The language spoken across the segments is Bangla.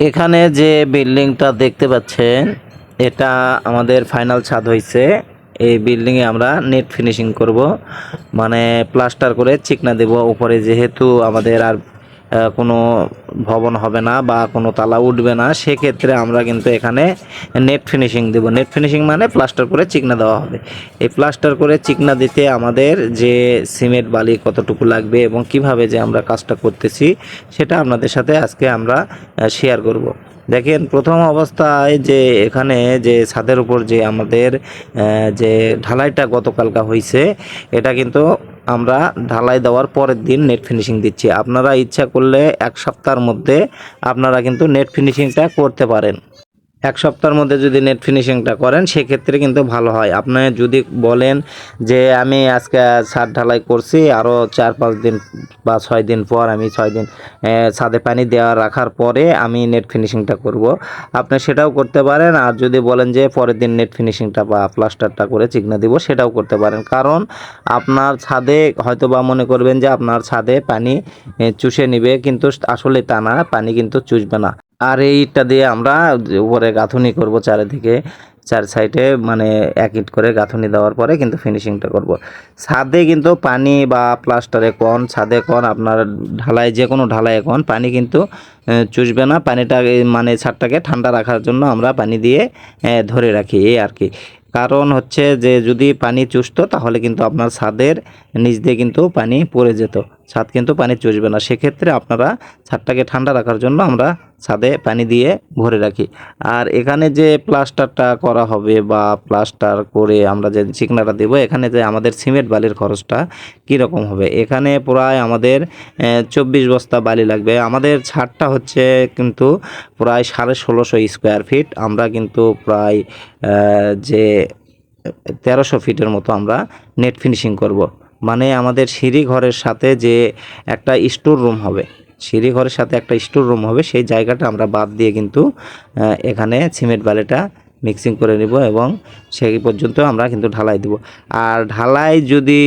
এখানে যে বিল্ডিংটা দেখতে পাচ্ছেন, এটা আমাদের ফাইনাল ছাদ হয়েছে এই বিল্ডিংয়ে আমরা নেট ফিনিশিং করব মানে প্লাস্টার করে চিকনা দেব। উপরে যেহেতু আমাদের আর কোনো ভবন হবে না বা কোনো তালা উঠবে না, সেক্ষেত্রে আমরা কিন্তু এখানে নেট ফিনিশিং দেব। নেট ফিনিশিং মানে প্লাস্টার করে চিকনা দেওয়া হবে। এই প্লাস্টার করে চিকনা দিতে আমাদের যে সিমেন্ট বালি কতটুকু লাগবে এবং কীভাবে যে আমরা কাজটা করতেছি, সেটা আপনাদের সাথে আজকে আমরা শেয়ার করব। দেখেন, প্রথম অবস্থায় যে এখানে যে ছাদের উপর যে আমাদের যে ঢালাইটা গতকালকা হয়েছে এটা কিন্তু আমরা ঢালাই দেওয়ার পরের দিন নেট ফিনিশিং দিচ্ছি। আপনারা ইচ্ছা করলে এক সপ্তাহের মধ্যে আপনারা কিন্তু নেট ফিনিশিংটা করতে পারেন। এক সপ্তাহের মধ্যে যদি নেট ফিনিশিংটা করেন, সেক্ষেত্রে কিন্তু ভালো হয়। আপনি যদি বলেন যে, আমি আজকে ছাদ ঢালাই করছি আরও চার পাঁচ দিন বা ছয় দিন পর আমি ছয় দিন ছাদে পানি দেওয়া রাখার পরে আমি নেট ফিনিশিংটা করব। আপনি সেটাও করতে পারেন, আর যদি বলেন যে, পরের দিন নেট ফিনিশিংটা বা প্লাস্টারটা করে চিকনা দিব, সেটাও করতে পারেন। কারণ আপনার ছাদে হয়তো বা মনে করবেন যে, আপনার ছাদে পানি চুষে নিবে, কিন্তু আসলে তা না, পানি কিন্তু চুষবে না। আর এইটা দিয়ে আমরা উপরে গাঁথুনি করব চারিদিকে, চার সাইডে মানে এক ইট করে গাঁথুনি দেওয়ার পরে কিন্তু ফিনিশিংটা করব। ছাদে কিন্তু পানি বা প্লাস্টারে কোন ছাদে কোন আপনার ঢালাই যে কোনো ঢালাই কোন পানি কিন্তু চুষবে না। পানিটা মানে ছাদটাকে ঠান্ডা রাখার জন্য আমরা পানি দিয়ে ধরে রাখি, এই আর কি। কারণ হচ্ছে যে যদি পানি চুষতো তাহলে কিন্তু আপনার ছাদের নিচ দিয়ে কিন্তু পানি পড়ে যেত। ছাদ কিন্তু পানি চুষবে না। সেক্ষেত্রে আপনারা ছাদটাকে ঠান্ডা রাখার জন্য আমরা ছাদে পানি দিয়ে ভরে রাখি। আর এখানে যে প্লাস্টারটা করা হবে বা প্লাস্টার করে আমরা যে চিকনাটা দেবো, এখানে যে আমাদের সিমেন্ট বালির খরচটা কীরকম হবে? এখানে প্রায় আমাদের চব্বিশ বস্তা বালি লাগবে। আমাদের ছাদটা হচ্ছে কিন্তু প্রায় সাড়ে ষোলোশো স্কোয়ার ফিট। আমরা কিন্তু প্রায় যে, তেরোশো ফিটের মতো আমরা নেট ফিনিশিং করব। মানে আমাদের সিঁড়ি ঘরের সাথে যে একটা স্টোর রুম হবে, সিঁড়ি ঘরের সাথে একটা স্টোর রুম হবে, সেই জায়গাটা আমরা বাদ দিয়ে কিন্তু এখানে সিমেন্ট বালিটা মিক্সিং করে নিব এবং সেই পর্যন্ত আমরা কিন্তু ঢালাই দেব। আর ঢালাই যদি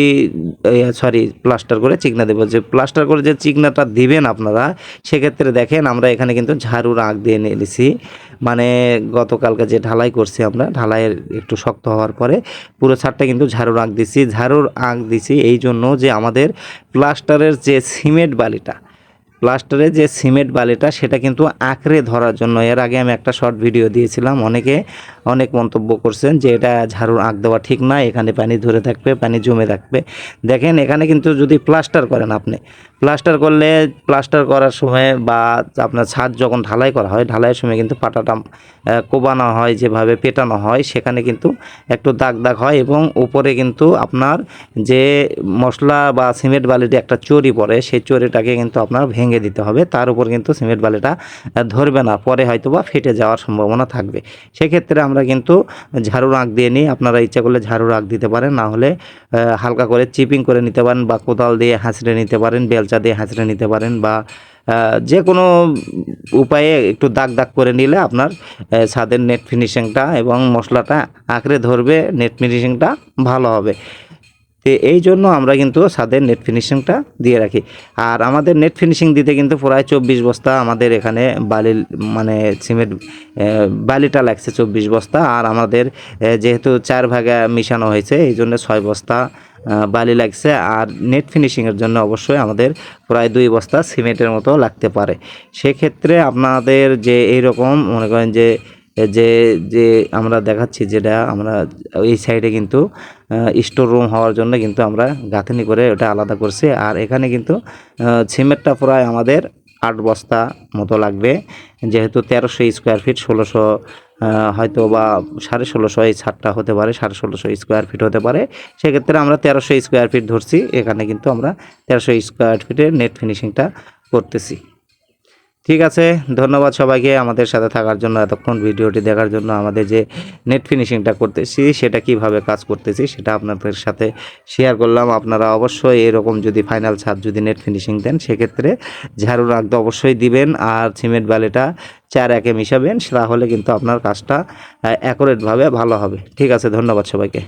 সরি প্লাস্টার করে চিকনা দেবো। যে প্লাস্টার করে যে চিকনাটা দিবেন আপনারা, সেক্ষেত্রে দেখেন আমরা এখানে কিন্তু ঝাড়ুর আগ দিয়ে নিয়েছি মানে গতকালকে যে ঢালাই করছি আমরা, ঢালাইয়ের একটু শক্ত হওয়ার পরে পুরো ছাদটা কিন্তু ঝাড়ুর আগ দিছি। ঝাড়ুর আগ দিছি এই জন্য যে আমাদের প্লাস্টারের যে সিমেন্ট বালিটা প্লাস্টারে যে সিমেন্ট বালিটা, সেটা কিন্তু আঁকড়ে ধরার জন্য। এর আগে আমি একটা শর্ট ভিডিও দিয়েছিলাম। অনেকে অনেক মন্তব্য করছেন যে, এটা ঝাড়ুর আঁক দেওয়া ঠিক না, এখানে পানি ধরে থাকবে, পানি জমে থাকবে। দেখেন, এখানে কিন্তু যদি প্লাস্টার করেন আপনি প্লাস্টার করলে প্লাস্টার করার সময় বা আপনার ছাদ যখন ঢালাই করা হয়, ঢালাইয়ের সময় কিন্তু পাটাটা কোবানো হয়, যেভাবে পেটানো হয়, সেখানে কিন্তু একটু দাগ দাগ হয় এবং উপরে কিন্তু আপনার যে মশলা বা সিমেন্ট বালিতে একটা চরি পড়ে, সেই চরিটাকে কিন্তু আপনার ভেঙে দিতে হবে, তার উপর কিন্তু সিমেন্ট বালিটা ধরবে না, পরে হয়তো বা ফেটে যাওয়ার সম্ভাবনা থাকবে। সেক্ষেত্রে আমরা কিন্তু ঝাড়ুর আঁক দিয়ে নিই, আপনারা ইচ্ছা করলে ঝাড়ুর আঁক দিতে পারেন, না হলে হালকা করে চিপিং করে নিতে পারেন বা কোদাল দিয়ে হাঁচড়ে নিতে পারেন, বেলচা দিয়ে হাঁচড়ে নিতে পারেন বা যে কোনো উপায়ে একটু দাগ দাগ করে নিলে আপনার ছাদের নেট ফিনিশিংটা এবং মশলাটা আঁকড়ে ধরবে, নেট ফিনিশিংটা ভালো হবে। তো এই জন্য আমরা কিন্তু ছাদের নেট ফিনিশিংটা দিয়ে রাখি। আর আমাদের নেট ফিনিশিং দিতে কিন্তু প্রায় চব্বিশ বস্তা আমাদের এখানে বালি মানে সিমেন্ট বালিটা লাগছে চব্বিশ বস্তা। আর আমাদের যেহেতু চার ভাগে মিশানো হয়েছে, এই জন্য ছয় বস্তা বালি লাগছে। আর নেট ফিনিশিংয়ের জন্য অবশ্যই আমাদের প্রায় দুই বস্তা সিমেন্টের মতো লাগতে পারে। সেক্ষেত্রে আপনাদের যে এইরকম মনে করেন যে যে যে আমরা দেখাচ্ছি যেটা আমরা এই সাইডে কিন্তু স্টোর রুম হওয়ার জন্য কিন্তু আমরা গাঁথনি করে ওটা আলাদা করছি। আর এখানে কিন্তু সিমেন্টটা প্রায় আমাদের আট বস্তা মতো লাগবে। যেহেতু তেরোশো স্কোয়ার ফিট ষোলোশো হয়তো বা সাড়ে ষোলোশো এই ছাদটা হতে পারে, সাড়ে ষোলোশো স্কোয়ার ফিট হতে পারে। সেক্ষেত্রে আমরা তেরোশো স্কোয়ার ফিট ধরছি। এখানে কিন্তু আমরা তেরোশো স্কোয়ার ফিটের নেট ফিনিশিংটা করতেছি। ঠিক আছে, ধন্যবাদ সবাইকে আমাদের সাথে থাকার জন্য, এতক্ষণ ভিডিওটি দেখার জন্য আমাদের যে নেট ফিনিশিংটা করতেছি, সেটা কীভাবে কাজ করতেছি সেটা আপনাদের সাথে শেয়ার করলাম। আপনারা অবশ্যই এরকম যদি ফাইনাল ছাদ যদি নেট ফিনিশিং দেন, সেক্ষেত্রে ঝাড়ু রাখতে অবশ্যই দিবেন আর সিমেন্ট বালিটা চার একে মিশাবেন, তাহলে কিন্তু আপনার কাজটা অ্যাকোরেটভাবে ভালো হবে। ঠিক আছে, ধন্যবাদ সবাইকে।